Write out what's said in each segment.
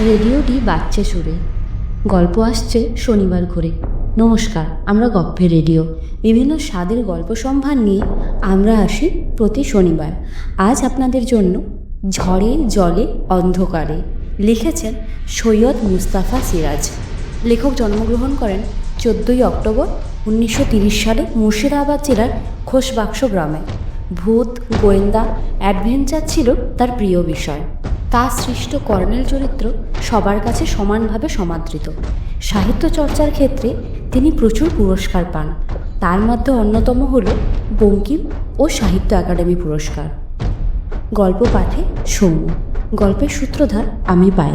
রেডিওটি বাচ্চা সুরে। গল্প আসছে শনিবার করে নমস্কার, আমরা গপ্পের রেডিও। বিভিন্ন স্বাদের গল্প সম্ভার নিয়ে আমরা আসি প্রতি শনিবার। আজ আপনাদের জন্য ঝড়ে জলে অন্ধকারে লিখেছেন সৈয়দ মুস্তাফা সিরাজ। লেখক জন্মগ্রহণ করেন চোদ্দোই অক্টোবর উনিশশো সালে মুর্শিদাবাদ জেলার খোসবাক্স গ্রামে। ভূত, গোয়েন্দা, অ্যাডভেঞ্চার ছিল তার প্রিয় বিষয়। তার সৃষ্ট কর্নেল চরিত্র সবার কাছে সমানভাবে সমাদৃত। সাহিত্য চর্চার ক্ষেত্রে তিনি প্রচুর পুরস্কার পান। তার মধ্যে অন্যতম হল বঙ্কিম ও সাহিত্য একাডেমি পুরস্কার। গল্প পাঠে সৌম্য, গল্পের সূত্রধার আমি পাই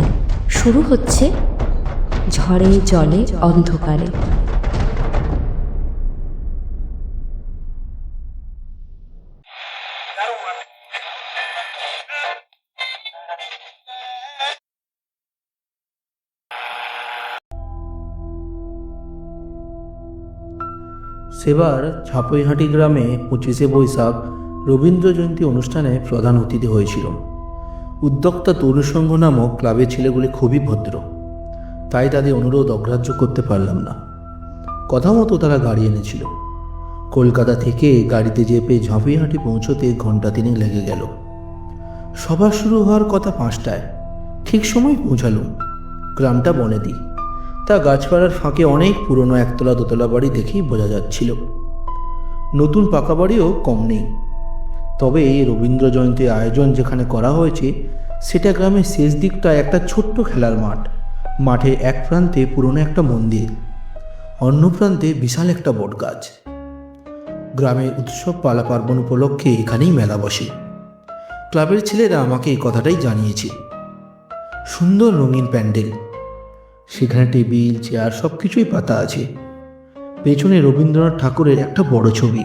শুরু হচ্ছে ঝড়ে জলে অন্ধকারে। সেবার ছাপইহাটি গ্রামে পঁচিশে বৈশাখ রবীন্দ্র জয়ন্তী অনুষ্ঠানে প্রধান অতিথি হয়েছিল। উদ্যোক্তা তরুণ সংঘ নামক ক্লাবের ছেলেগুলি খুবই ভদ্র। তাই তাদের অনুরোধ অগ্রাহ্য করতে পারলাম না। কথা মতো তারা গাড়ি এনেছিল। কলকাতা থেকে গাড়িতে চেপে ঝাঁপিহাটি পৌঁছতে ঘণ্টা তিনেক লেগে গেল। সভা শুরু হওয়ার কথা পাঁচটায়। ঠিক সময় পৌঁছালুম। গ্রামটা বনেদি। তা গাছপালার ফাঁকে অনেক পুরনো একতলা দোতলা বাড়ি দেখেই বোঝা যাচ্ছিল। নতুন পাকা বাড়িও কম নেই। তবে এই রবীন্দ্র জয়ন্তীর আয়োজন যেখানে করা হয়েছে, সেটা গ্রামের শেষ দিকটা একটা ছোট্ট খেলার মাঠ। মাঠের এক প্রান্তে পুরনো একটা মন্দির, অন্য প্রান্তে বিশাল একটা বট গাছ গ্রামের উৎসব পালা পার্বণ উপলক্ষে এখানেই মেলা বসে। ক্লাবের ছেলেরা আমাকে এই কথাটাই জানিয়েছে। সুন্দর রঙিন প্যান্ডেল সেখানে টেবিল চেয়ার সব কিছুই পাতা আছে পেছনে রবীন্দ্রনাথ ঠাকুরের একটা বড় ছবি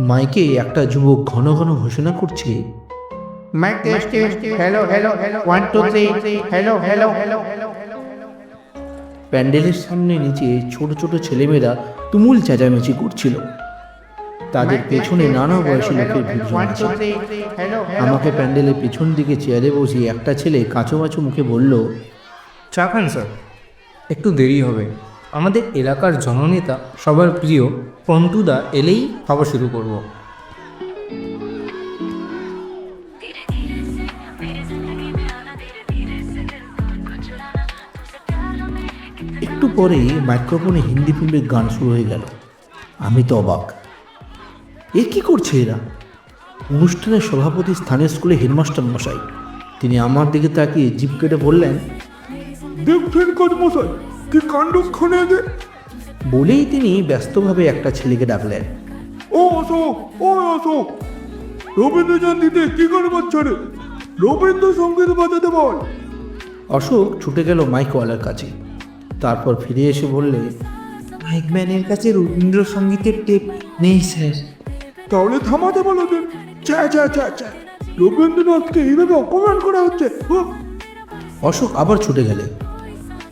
মাইকে একটা যুবক ঘন ঘন ঘোষণা করছে. প্যান্ডেলের সামনে নিচে ছোট ছোট ছেলেমেয়েরা তুমুল চেঁচামেচি করছিল তাদের পেছনে নানা বয়সী লোকের ভিড় জমেছে. আমাকে প্যান্ডেলের পেছন দিকে চেয়ারে বসিয়ে একটা ছেলে কাঁচোমাচো মুখে বলল চা খান স্যার? একটু দেরি হবে। আমাদের এলাকার জননেতা সবার প্রিয় পন্টুদা এলেই খাওয়া শুরু করব। একটু পরেই মাইক্রোফোনে হিন্দি ফিল্মের গান শুরু হয়ে গেল। আমি তো অবাক। এ কি করছে এরা? অনুষ্ঠানের সভাপতি স্থানীয় স্কুলে হেডমাস্টার মশাই তিনি আমার দিকে তাকিয়ে জিপ কেটে বললেন দেখছেন কর্মশাই কি কাণ্ডক্ষণে এদের বলেই তিনি ব্যস্তভাবে একটা ছেলেকে ডাকলেন। ও অশোক ও অশোক রবীন্দ্র জয়ন্তীতে কি করে বাচ্চা রে? রবীন্দ্র সংগীত বাজাতে বল। অশোক ছুটে গেল মাইকওয়ালার কাছে। তারপর ফিরে এসে বললে মাইকম্যানের কাছে রবীন্দ্রসঙ্গীতের টেপ নেই স্যার। তাহলে থামাতে বলো যে চা চা চা চা রবীন্দ্রনাথকে এইভাবে অপমান করা হচ্ছে? অশোক আবার ছুটে গেলে।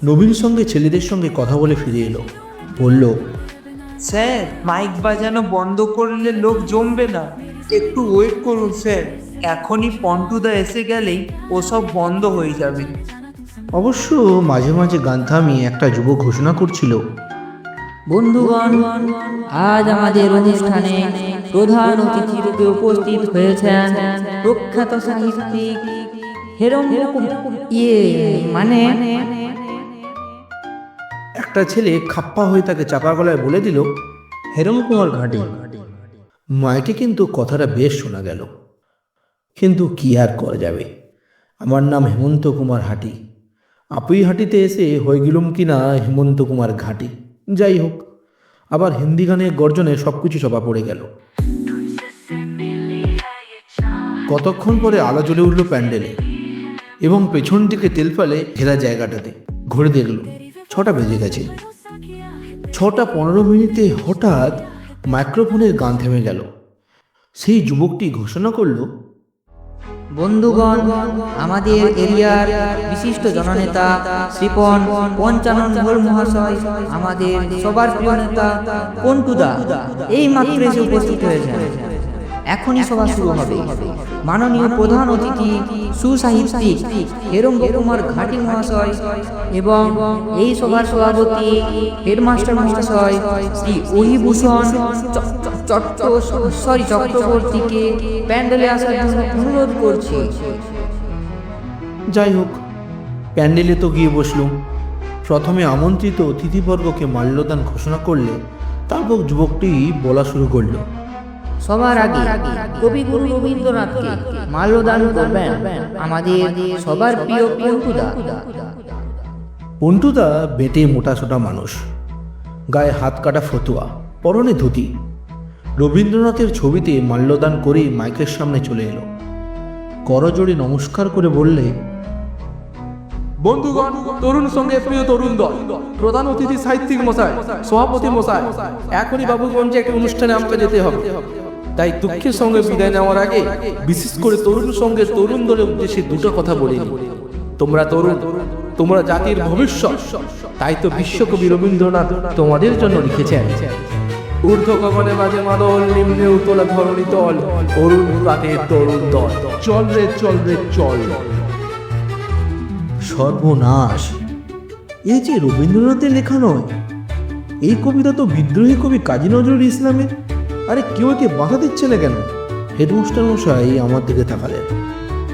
নবীন সঙ্গে ছেলেদের সঙ্গে কথা বলে ফিরে এলো। বলল স্যার মাইক বাজানো বন্ধ করলে লোক জমবে না। একটু ওয়েট করুন স্যার। এখনই পন্টুদা এসে গেলেই ওসব বন্ধ হয়ে যাবে। অবশ্য মাঝে মাঝে গান থামিয়ে একটা যুবক ঘোষণা করছিল বন্ধুগণ আজ আমাদের অনুষ্ঠানে প্রধান অতিথি রূপে উপস্থিত হয়েছেন প্রখ্যাত সাহিত্যিক হেরম ইয়ে মানে? একটা ছেলে খাপ্পা হয়ে তাকে চাপা গলায় বলে দিল, হেরম কুমার ঘাটি। মাইকে কিন্তু কথাটা বেশ শোনা গেল। কিন্তু কি আর করা যাবে? আমার নাম হেমন্ত কুমার হাটি। আপুই হাটিতে এসে হয়ে গেলুম কি না হেমন্ত কুমার ঘাটি। যাই হোক, আবার হিন্দি গানের গর্জনে সব কিছু চাপা পড়ে গেল। কতক্ষণ পরে আলো জ্বলে উঠল প্যান্ডেলে এবং পেছন দিকে তেল ফেলে ঘেরা জায়গাটাতে। ঘুরে দেখল ছটা বেজে গেছে। ছটা পনেরো মিনিটে হঠাৎ মাইক্রোফোনের গান থেমে গেল। সেই যুবকটি ঘোষণা করল, বন্ধুগণ, আমাদের এরিয়ার বিশিষ্ট জননেতা শ্রীপন পঞ্চানন ঘোল মহাশয়, আমাদের সবার প্রিয় নেতা পন্টুদা, এই মাত্র এসে উপস্থিত হয়েছেন। এখনই সভা শুরু হবে। মাননীয় প্রধান অতিথি, সুসাহিত্যিক হেরঙ্গ কুমার ঘাটি মহাশয় এবং এই সভার সভাপতি হেডমাস্টার মহাশয় শ্রী অহিভূষণ সরি, চক্রবর্তীকে প্যান্ডেলে আসার জন্য অনুরোধ করছি। যাই হোক, প্যান্ডেলে তো গিয়ে বসলুম। প্রথমে আমন্ত্রিত অতিথিবর্গকে মাল্যদান ঘোষণা করলে তারপর যুবকটি বলা শুরু করল। সবার আগে কবিগুরু রবীন্দ্রনাথকে মাল্যদান করবেন আমাদের সবার প্রিয় পঙ্কুদা পন্টুদা বেটে মোটাসোটা মানুষ গায়ে হাত কাটা ফতুয়া পরনে ধুতি। রবীন্দ্রনাথের ছবিতে মাল্যদান করেই মাইকের সামনে চলে এলো। করজোড়ে নমস্কার করে বললে বন্ধুগণ তরুণ সঙ্গে প্রিয় তরুণ দল প্রধান অতিথি সাহিত্যিক মশাই সভাপতি মশাই এখনই বাবুগঞ্জে একটা অনুষ্ঠানে আমাকে যেতে হবে। তাই দুঃখের সঙ্গে বিদায় নেওয়ার আগে, বিশেষ করে তরুণ সঙ্গে তরুণ দলের উদ্দেশ্যে দুটো কথা বলি তোমরা তরুণ, তোমরা জাতির ভবিষ্যৎ, তাই তো বিশ্বকবি রবীন্দ্রনাথ তোমাদের জন্য লিখেছেন। ঊর্ধ্ব গগনে বাজে মাদল, নিম্নে উতলা ধরণী তল, অরুণ প্রাতের তরুণ দল। চল রে চল রে, চল। সর্বনাশ। এই যে রবীন্দ্রনাথের লেখা নয়, এই কবিতা তো বিদ্রোহী কবি কাজী নজরুল ইসলামের। আরে কেউ একে বাধা দিচ্ছে না কেন? হেডমাস্টার মশাই আমার দিকে তাকালেন।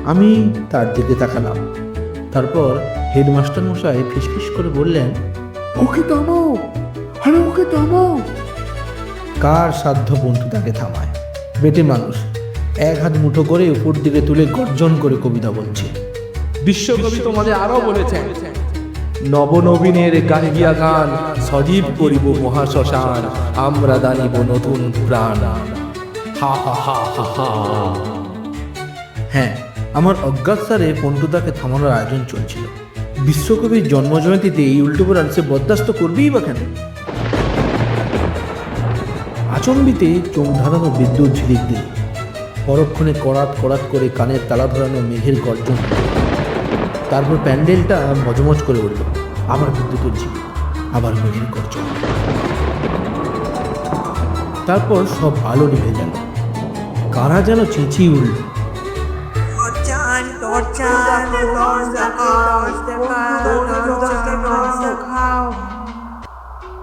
আমি তার দিকে তাকালাম। তারপর হেডমাস্টার মশাই ফিসফিস করে বললেন ওকে থামাও। আরে ওকে থামাও। কার সাধ্য বন্ধু তাকে থামায়? বেটে মানুষ এক হাত মুঠো করে উপর দিকে তুলে গর্জন করে কবিতা বলছে। বিশ্বকবি তোমাদের আরও বলেছেন নবনবীনের গাহিয়া গান সজীব করিব মহাশ্মশান আমরা দানিব নতুন প্রাণ। হা হা হা হা হা। হ্যাঁ আমার অজ্ঞাত স্যারে পন্টুদাকে থামানোর আয়োজন চলছিল। বিশ্বকবির জন্মজয়ন্তীতে এই উল্টো করে সে বরদাস্ত করবেই বা কেন? আচম্বিতে চোখ ধারানো বিদ্যুৎ ঝিলিক দিল। পরক্ষণে করাত করাত করে কানের তালা ধরানো মেঘের গর্জন। তারপর প্যান্ডেলটা মজমজ করে উঠল। আবার বিদ্যুতের ঝিলিক আবার মেঘের গর্জন তারপর সব আলো নিভে গেল। কারা যেন চেঁচিয়ে উঠল।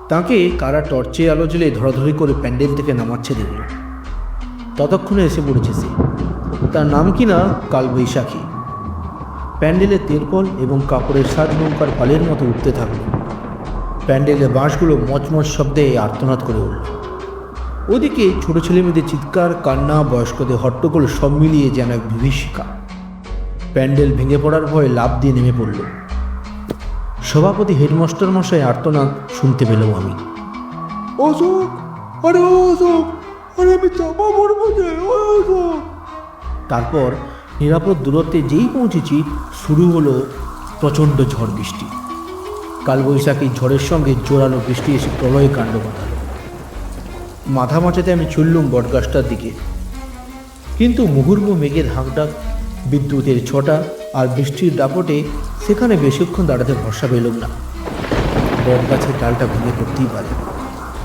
তাকে কারা টর্চে আলো জ্বেলে ধরাধরি করে প্যান্ডেল থেকে নামাচ্ছে দেখল। ততক্ষণে এসে পড়েছে সে। তার নাম কি না? কালবৈশাখী। প্যান্ডেলের তেরপল এবং কাপড়ের সাজ নৌকার পালের মতো উঠতে থাকল। প্যান্ডেলের বাঁশগুলো মচমচ শব্দে আর্তনাদ করে উঠল। ওদিকে ছোট ছেলেমেয়েদের চিৎকার কান্না বয়স্কদের হট্টগোল সব মিলিয়ে যেন এক বিভীষিকা। প্যান্ডেল ভেঙে পড়ার ভয়ে লাভ দিয়ে নেমে পড়ল। সভাপতি হেডমাস্টার মশাই আর্তনাদ শুনতে পেলাম আমি। অশোক! আরে অশোক! আরে আমি চাপা পড়ব যে অশোক! তারপর নিরাপদ দূরত্বে যেই পৌঁছেছি, শুরু হলো প্রচণ্ড ঝড় বৃষ্টি। কালবৈশাখী ঝড়ের সঙ্গে জোরালো বৃষ্টি এসে প্রলয় কাণ্ড ঘটালো। মাথা মাচাতে আমি চললুম বটগাছটার দিকে। কিন্তু মুহুর্মু মেঘের হাঁকডাক, বিদ্যুতের ছটা আর বৃষ্টির দাপটে সেখানে বেশিক্ষণ দাঁড়াতে ভরসা পেলাম না। বটগাছের ডালটা ভেঙে পড়তেই পারে,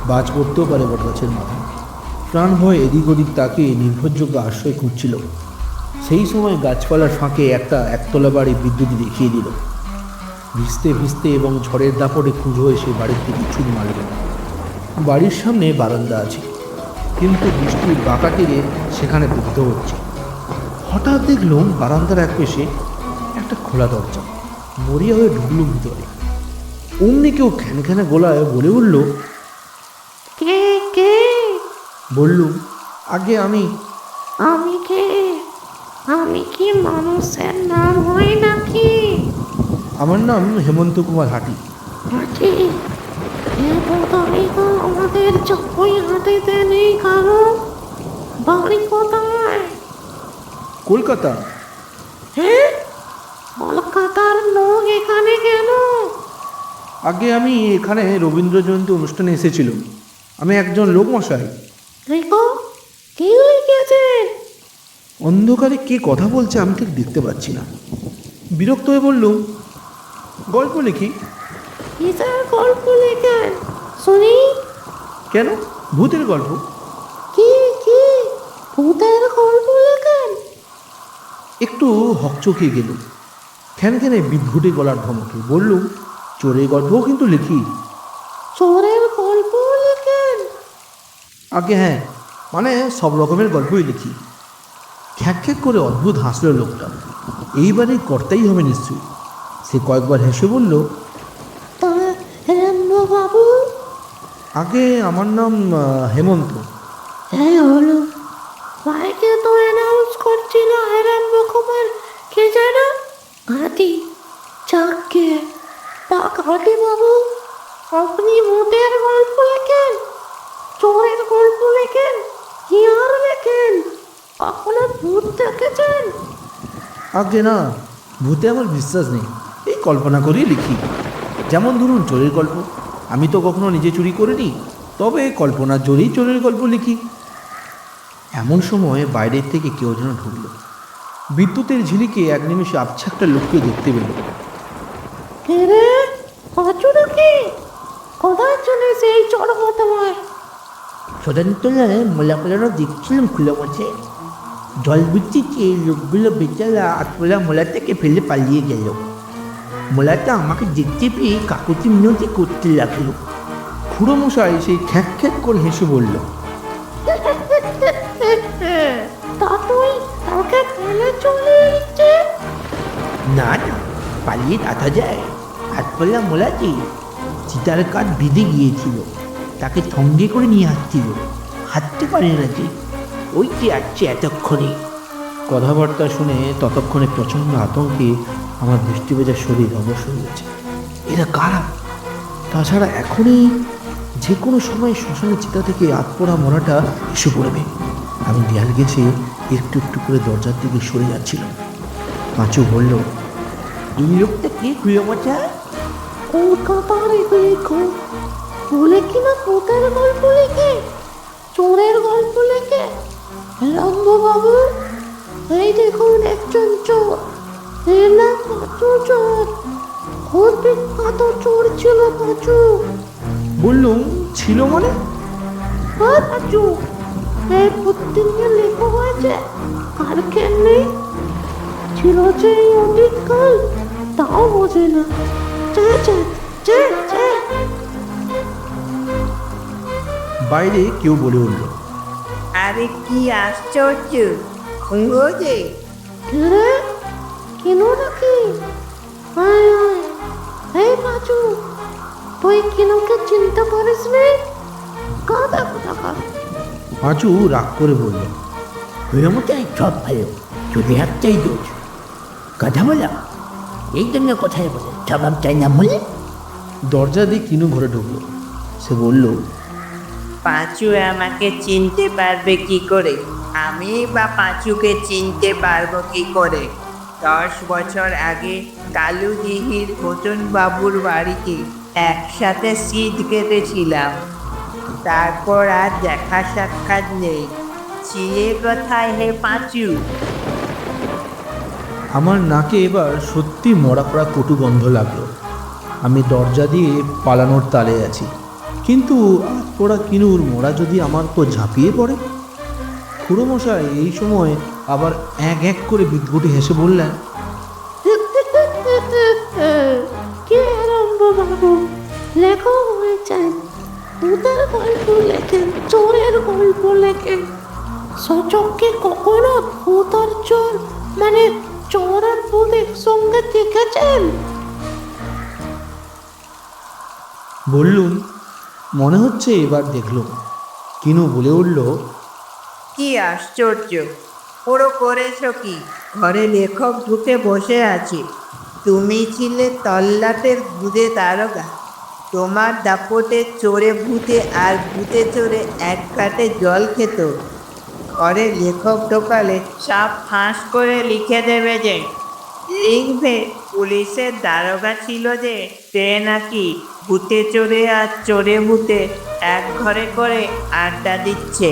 বাজ পড়তেও পারে বটগাছের মাথায় প্রাণ ভয়ে এদিক ওদিক তাকে নির্ভরযোগ্য আশ্রয় খুঁজছিল। সেই সময় গাছপালার ফাঁকে একটা একতলা বাড়ি বিদ্যুৎ দেখিয়ে দিল। ভিজতে ভিজতে এবং ঝড়ের দাপটে খুঁজো এসে বাড়ির দিকে ছুট মারল। বাড়ির সামনে বারান্দা আছে কিন্তু বৃষ্টির বাঁকা তীরে সেখানে বিদ্ধ হচ্ছে। হঠাৎ দেখলুম বারান্দার এক পেশে একটা খোলা দরজা মরিয়া হয়ে ঢুকলুম ভিতরে। অমনি কেউ খ্যানখ্যানে গোলায় বলে উঠল কে কে? বললুম আগে আমি আমি কে? আমি কি মানুষের নাম হই নাকি? আমার নাম হেমন্ত কুমার হাটি। তো আমাদের চপই হাঁটিতে নেই কারও। বাড়ি কোথায়? কলকাতা। হ্যাঁ কলকাতার লোক এখানে কেন? আগে আমি এখানে রবীন্দ্র জয়ন্তী অনুষ্ঠানে এসেছিলাম। আমি একজন লোকমশাই। দেখো কি লিখেছে অন্ধকারে কে কথা বলছে আমি ঠিক দেখতে পাচ্ছি না। বিরক্ত হয়ে বললুম গল্প লিখি? গল্প লিখেন? শুনি। কেন? ভূতের গল্প। কি কি? ভূতের গল্প লেখেন? একটু হকচকিয়ে গেল। খেনে বিদ্ঘুটে গলার ধমকে বললুম চোরের গল্পও কিন্তু লিখি? চোরের গল্প লেখেন? আগে হ্যাঁ মানে সব রকমের গল্পই লিখি। খ্যাক খ্যাক করে অদ্ভুত হাসল লোকটা। এইবারে কর্তাই হবে নিশ্চয়ই। সে কয়েকবার হেসে বলল বাবু আগে আমার নাম হেমন্ত। হ্যাঁ হলো। মাইকে তো অ্যানাউন্স করছিল হেরেন্দ্র কুমার কে যেন ঘাটি চাককে তা ঘাটি বাবু আপনি ভূতের গল্প লেখেন? চোরের গল্প লেখেন? হিয়ার লেখেন? কখনো ভূত দেখেছেন? আগে না ভূতে আমার বিশ্বাস নেই। এই কল্পনা করেই লিখি। যেমন ধরুন চোরের গল্প। আমি তো কখনো নিজে চুরি করিনি তবে কল্পনার জোরেই চোরের গল্প লিখি। এমন সময় বাইরের থেকে কেউ যেন ঢুকলো। বিদ্যুতের ঝিলিকে এক নিমিষে আবছা একটা লোককে দেখতে পেল। কে রে? কোথায় চলে সেই চড় তোমায় মোলা ফেলানো দেখছিলাম খুলে বসে জল বৃষ্টিতে লোকগুলো বেচারা আটপোলা মোলা থেকে ফেলে পালিয়ে গেল। মোলাটা আমাকে দেখতে পেয়ে কাকুতি মিনতি করতে লাগল। খুড়ো মশাই সেই খ্যাঁক খ্যাঁক করে হেসে বলল তা তুই তাকে ফেলে চলে এসছে? না না পালিয়ে রাখা যায়। আটপোলা মোলাটি চিতার কাঠ বেঁধে গিয়েছিল। তাকে সঙ্গে করে নিয়ে আসছিল। হাঁটতে পারে না যে ওই যে আসছে এতক্ষণে। কথাবার্তা শুনে ততক্ষণে প্রচণ্ড আতঙ্কে আমার দৃষ্টি ভেজা শরীর অবশ্য হয়েছে। এরা কারা? তাছাড়া এখনই যে কোনো সময় শ্মশানের চিতা থেকে আতপোড়া মরাটা এসে পড়বে। আমি দেয়াল গেছে একটু একটু করে দরজার দিকে সরে যাচ্ছিল পাঁচু বলল এই লোকটা কে বসা কলকাতার লেখো বলে কিনা ভূতের গল্প লেখে? চোরের গল্প লেখে? বাবু এই দেখুন একজন চোর। এর নাম পাঁচু চোর খুব বিখ্যাত চোর ছিল পাঁচু। বললুম ছিল মানে? হ্যাঁ পাঁচু। এই প্রত্যেকটা লেখা হয়েছে আর কেন নেই? ছিল যে এই অতীতকাল তাও বোঝে না। চে চে চে চে। বাইরে কেউ বলে উঠল। আরে কি আশ্চর্য? খুঁড়ো যে। রে? কেন নাকি? আয় আয় এই পাঁচু তুই কেনকে চিনতে পারিস নি কাদা কোথা কাদা পাঁচু রাগ করে বলল হইমতাই সব ভালো চলে একটাই দোষ। কথা বলা এই জন্য কোথায় বলে স্বভাব চাই না বলে দরজা দিয়ে কিনু ঘরে ঢুকলো। সে বলল পাঁচু আমাকে চিনতে পারবে কি করে? আমি বা পাঁচুকে চিনতে পারব কি করে? দশ বছর আগে কালুদিহির হোতন বাবুর বাড়িতে একসাথে শীত কেটেছিলাম। তারপর আর দেখা সাক্ষাৎ নেই। চিয়ে কোথায় হে পাঁচু? আমার নাকে এবার সত্যি মরা পড়া কটু গন্ধ লাগল। আমি দরজা দিয়ে পালানোর তালে আছি। কিন্তু পোড়া কিনুর মোড়া যদি আমার তো ঝাঁপিয়ে পড়ে। খুড়ো মশাই এই সময় আবার এক এক করে বিদ্যুটে হেসে বললেন কে আরম্ভ বাবু লেখক হয়েছেন ভূতের গল্প লেখেন চোরের গল্প লেখেন সচককে কখনো ভূত আর চোর মানে চোর আর ভূত একসঙ্গে দেখেছেন? বললুন মনে হচ্ছে এবার দেখল। কিনু বলে উঠল, কি আশ্চর্য পুরো করেছ কি? ঘরে লেখক ঢুকে বসে আছে। তুমি ছিলে তল্লাটের ভূতে তারকা। তোমার দাপটে চোরে ভূতে আর ভূতে চোরে এক কাটে জল খেত। ঘরে লেখক ঢোকালে সব ফাঁস করে লিখে দেবে যে, লিখবে পুলিশের দারোগা ছিল যে সে নাকি ভূতে চোরে আর চোরে ভূতে এক ঘরে করে আড্ডা দিচ্ছে।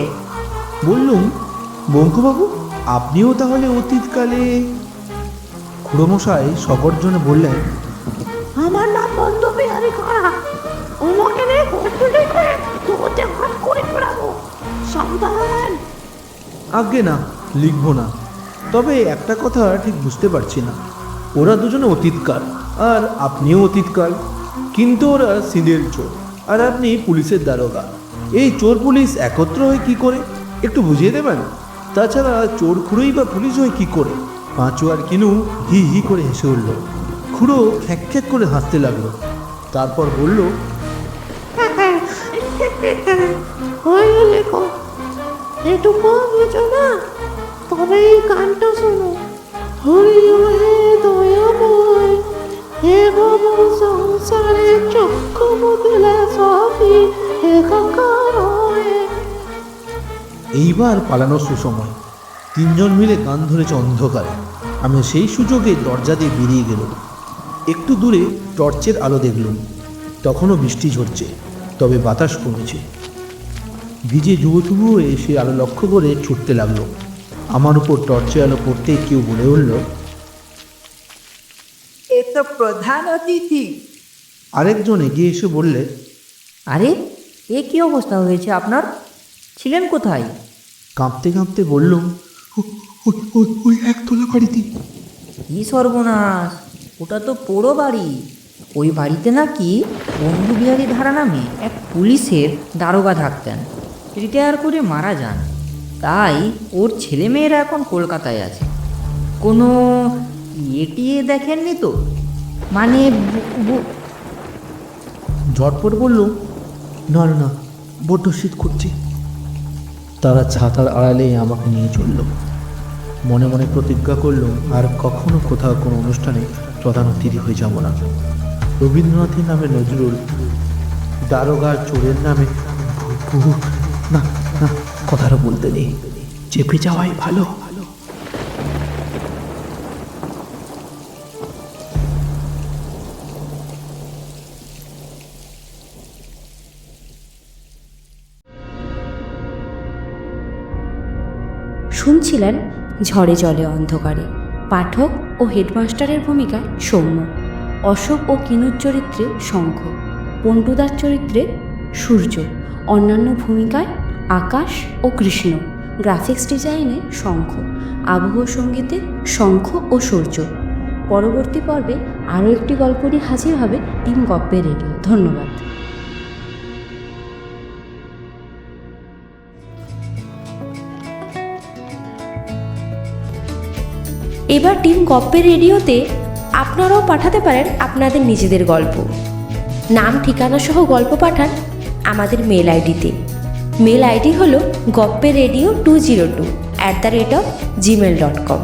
বললুম বঙ্কুবাবু আপনিও তাহলে অতীতকালে খুড়োমশাই সকর্জনে বললেন আমার নাম বন্ধ বিহারি করা। আমাকে নিয়ে তোতে করে পড়াবো সাবধান। আগে না লিখব না। তবে একটা কথা ঠিক বুঝতে পারছি না। ওরা দুজনে অতীতকাল আর আপনিও অতীতকাল কিন্তু ওরা সিঁড়ির চোর, আর আপনি পুলিশের দারোগা। এই চোর পুলিশ একত্র হয়ে কি করে? একটু বুঝিয়ে দেবেন? তাছাড়া চোর খুঁড়োই বা পুলিশ হয়ে কি করে? পাঁচু আর কিনু হি হি করে হেসে উঠল। খুঁড়ো খ্যাক খ্যাক করে হাসতে লাগল। তারপর বলল না, তবে এই গানটা শোনো। হরি হে হয়ে। এইবার পালানো সুসময় তিনজন মিলে গান ধরেছে অন্ধকারে। আমি সেই সুযোগে দরজা দিয়ে বেরিয়ে গেলাম। একটু দূরে টর্চের আলো দেখলুম। তখনও বৃষ্টি ঝরছে, তবে বাতাস কমেছে। ভিজে যুবতুবুও এসে আলো লক্ষ্য করে ছুটতে লাগল। আমার উপর টর্চের আলো পড়তেই কেউ বলে উঠল প্রধান অতিথি। আরেকজন এগিয়ে এসে বললে আরে এ কি অবস্থা হয়েছে আপনার? ছিলেন কোথায়? কাঁপতে কাঁপতে বললুম ওই ওই ওই একতলা বাড়িতে। কি সর্বনাশ ওটা তো পোড়ো বাড়ি। ওই বাড়িতে নাকি বন্ধু বিহারী ধারা নামে এক পুলিশের দারোগা থাকতেন। রিটায়ার করে মারা যান। তাই ওর ছেলেমেয়েরা এখন কলকাতায় আছে। কোনো এটিয়ে দেখেননি তো? মানে ঝটপট বলল না না, বড্ড শীত করছে। তারা ছাতার আড়ালে আমাকে নিয়ে চলল। মনে মনে প্রতিজ্ঞা করল আর কখনো কোথাও কোনো অনুষ্ঠানে প্রধান অতিথি হয়ে যাব না। রবীন্দ্রনাথের নামে নজরুল দারোগার চোরের নামে না না কথাটা বলতে নেই। চেপে যাওয়াই ভালো। শুনছিলেন ঝড়ে জলে অন্ধকারে। পাঠক ও হেডমাস্টারের ভূমিকায় সৌম্য। অশোক ও কিনুর চরিত্রে শঙ্খ। পন্টুদার চরিত্রে সূর্য। অন্যান্য ভূমিকায় আকাশ ও কৃষ্ণ। গ্রাফিক্স ডিজাইনে শঙ্খ। আবহ সঙ্গীতে শঙ্খ ও সূর্য। পরবর্তী পর্বে আরও একটি গল্প নিয়ে হাজির হবে টিম গপ্পের রেডিও। ধন্যবাদ। এবার টিম গপ্পের রেডিওতে আপনারাও পাঠাতে পারেন আপনাদের নিজেদের গল্প। নাম, ঠিকানা সহ গল্প পাঠান আমাদের মেল আইডিতে। মেল আইডি হলো Goppe radio two zero two at the rate of Gmail dot com.